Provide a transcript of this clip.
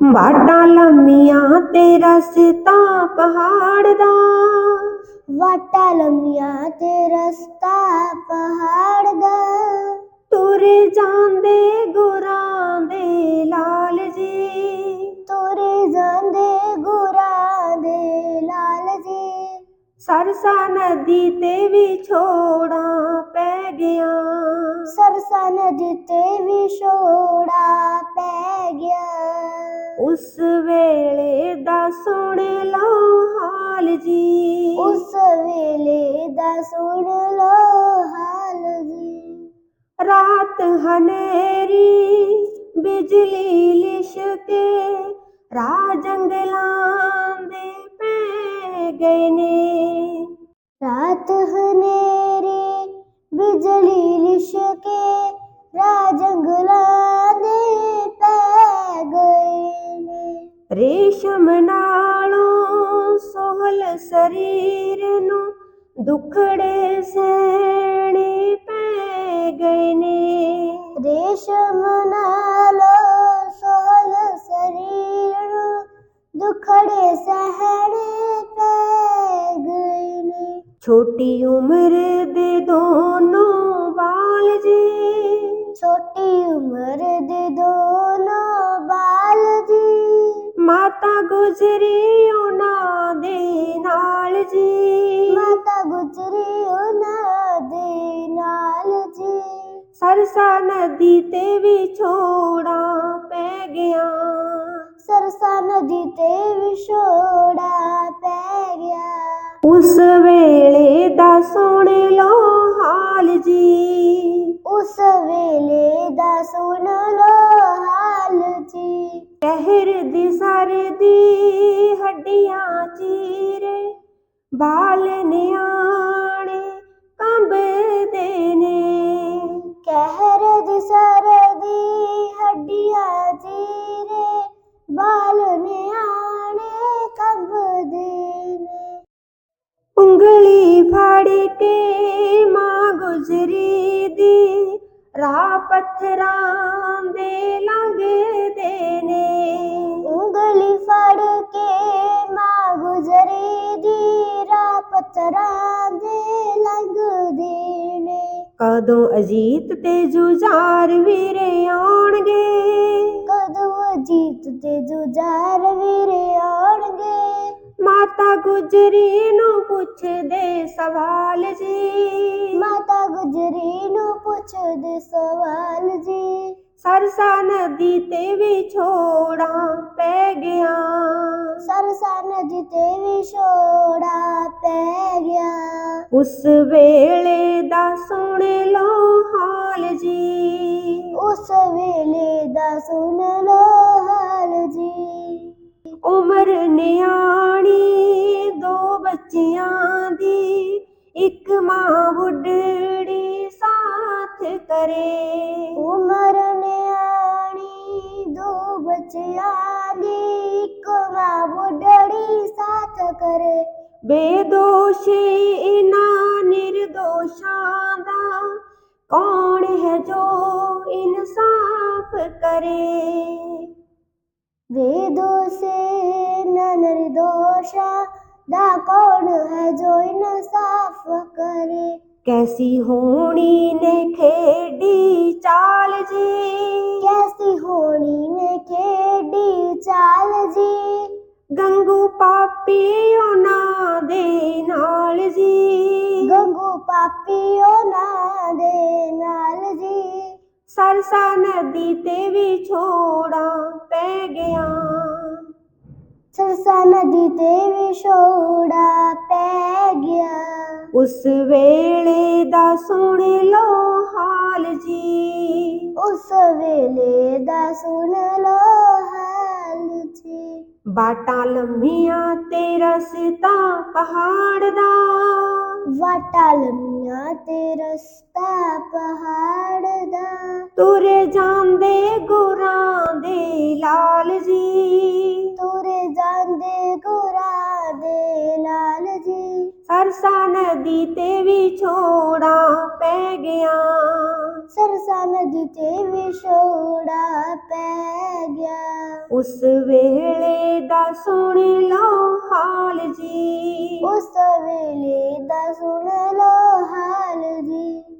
ਬਾਟਾਂ ਲੰਮੀਆਂ ਤੇ ਰਸਤਾ ਪਹਾੜ ਦਾ ਵਾਟਾ ਲੰਮੀਆਂ ਤੇ ਰਸਤਾ ਪਹਾੜ ਦਾ ਤੁਰ ਜਾਂਦੇ ਗੁਰਾਂ ਦੇ ਲਾਲ ਜੀ। ਤੁਰੇ ਜਾਂਦੇ ਗੁਰਾਂ ਦੇ ਲਾਲ ਜੀ। ਸਰਸਾ ਨਦੀ ਤੇ ਵਿਛੋੜਾ ਪੈ ਗਿਆ ਸਰਸਾ ਨਦੀ ਤੇ ਵਿਛੋੜਾ ਪੈ ਗਿਆ ਉਸ ਵੇਲੇ ਦਾ ਸੁਣ ਲਓ ਹਾਲ ਜੀ। ਉਸ ਵੇਲੇ ਦਾ ਸੁਣ ਲੋ ਹਾਲ ਜੀ। ਰਾਤ ਹਨੇਰੀ ਬਿਜਲੀ ਲਿਸ਼ਕੇ ਰਾਹ ਜੰਗਲਾਂ ਦੇ ਪੈ ਗਏ ਨੇ। ਰਾਤ ਰੇਸ਼ਮ ਨਾਲੋਂ ਸੋਹਲ ਸਰੀਰ ਨੂੰ ਦੁਖੜੇ ਸਹਿਣੇ ਪੈ ਗਏ ਨੇ। ਰੇਸ਼ਮ ਨਾਲੋ ਸੋਹਲ ਸਰੀਰ ਨੂੰ ਦੁਖੜੇ ਸਹਣੇ ਪੈ ਗਏ ਨੇ। ਛੋਟੀ ਉਮਰ ਦੇ ਦੋਨੋਂ ਬਾਲ ਜੀ। ਛੋਟੀ ਉਮਰ ਦੇ ਦੋਨੋਂ ਗੁਜਰੀ ਉਹਨਾਂ ਦੇ ਨਾਲ ਜੀ। ਮਾਤਾ ਗੁਜਰੀ ਉਹਨਾਂ ਦੇ ਨਾਲ ਜੀ। ਸਰਸਾ ਨਦੀ ਤੇ ਵਿਛੋੜਾ ਪੈ ਗਿਆ। ਸਰਸਾ ਨਦੀ ਤੇ ਵਿਛੋੜਾ ਦੀ ਸਰਦੀ ਹੱਡੀਆਂ ਚੀਰੇ ਬਾਲ ਨਿਆਣੇ ਕੰਬਦੇ ਨੇ। ਕਹਿਰ ਦੀ ਸਰਦੀ ਹੱਡੀਆਂ ਚੀਰੇ ਬਾਲ ਨਿਆਣੇ ਕੰਬਦੇ ਨੇ। ਉਂਗਲੀ ਫੜ ਕੇ ਮਾਂ ਗੁਜਰੀ ਦੀ ਰਾਹ ਪੱਥਰਾਂ ਦੇ ਲੰਘਦੇ ਨੇ ਉਂਗਲੀ ਫੜ ਕੇ ਮਾਂ ਗੁਜਰੀ ਦੀ ਰਾਹ ਪੱਥਰਾਂ ਦੇ ਲੰਘਦੇ ਨੇ ਕਦੋਂ ਅਜੀਤ ਤੇ ਜੁਝਾਰ ਵੀਰੇ ਆਉਣਗੇ? ਕਦੋਂ ਜੀਤ ਤੇ ਜੁਝਾਰ ਵੀਰੇ ਆਉਣਗੇ? ਮਾਤਾ ਗੁਜਰੀ ਨੂੰ ਪੁੱਛਦੇ ਸਵਾਲ ਜੀ। ਮਾਤਾ ਗੁਜਰੀ ਸਵਾਲ ਜੀ। ਸਰਸਾ ਨਦੀ ਤੇ ਵਿਛੋੜਾ ਪੈ ਗਿਆ। ਸਰਸਾ ਨਦੀ ਤੇ ਵਿਛੋੜਾ ਪੈ ਗਿਆ। ਉਸ ਵੇਲੇ ਦਾ ਸੁਣ ਲਓ ਹਾਲ ਜੀ। ਉਸ ਵੇਲੇ ਦਾ ਸੁਣ ਲੋ ਹਾਲ ਜੀ। ਉਮਰ ਨਿਆਣੀ ਦੋ ਬੱਚਿਆਂ ਦੀ ਇੱਕ ਮਾਂ ਬੁੱਢੜੀ ਬੇਦੋਸ਼ੀ ਇਨਾ ਨਿਰਦੋਸ਼ਾਂ ਦਾ ਕੌਣ ਹੈ ਜੋ ਇਨਸਾਫ ਕਰੇ? ਵੇਦੋ ਸੇ ਨਿਰਦੋਸ਼ਾ ਦਾ ਕੌਣ ਹੈ ਜੋ ਇਨਸਾਫ ਕਰੇ? ਕੈਸੀ ਹੋਣੀ ਨੇ ਖੇਡੀ ਚਾਲ ਜੀ? ਕੈਸੀ ਹੋਣੀ ਨੇ ਖੇਡੀ ਚਾਲ ਜੀ? ਗੰਗੂ ਪਾਪੀ ਉਹਨਾਂ ਦੇ ਨਾਲ ਜੀ। ਗੰਗੂ ਪਾਪੀਓ ਨਾ ਦੇ ਨਾਲ ਜੀ। ਸਰਸਾ ਨਦੀ ਤੇ ਵਿਛੋੜਾ ਪੈ ਗਿਆ। ਸਰਸਾ ਨਦੀ ਤੇ ਵਿਛੋੜਾ ਪੈ ਗਿਆ। ਉਸ ਵੇਲੇ ਦਾ ਸੁਣ ਲਓ ਹਾਲ ਜੀ। ਉਸ ਵੇਲੇ ਦਾ ਸੁਣ ਲੋ ਹਾਲ ਬਾਟਾਂ ਲੰਮੀਆਂ ਤੇ ਰਸਤਾ ਪਹਾੜ ਦਾ। ਵਾਟਾ ਲੰਮੀਆਂ ਤੇ ਰਸਤਾ ਪਹਾੜ ਦਾ। ਤੁਰੇ ਜਾਂਦੇ ਗੁਰਾਂ ਦੇ ਲਾਲ ਜੀ ਸਰਸਾ ਨਦੀ ਤੇ ਵਿਛੋੜਾ ਪੈ ਗਿਆ। ਸਰਸਾ ਨਦੀ ਤੇ ਵਿਛੋੜਾ ਪੈ ਗਿਆ। ਉਸ ਵੇਲੇ ਦਾ ਸੁਣ ਲਓ ਹਾਲ ਜੀ। ਉਸ ਵੇਲੇ ਦਾ ਸੁਣ ਲਓ ਹਾਲ ਜੀ।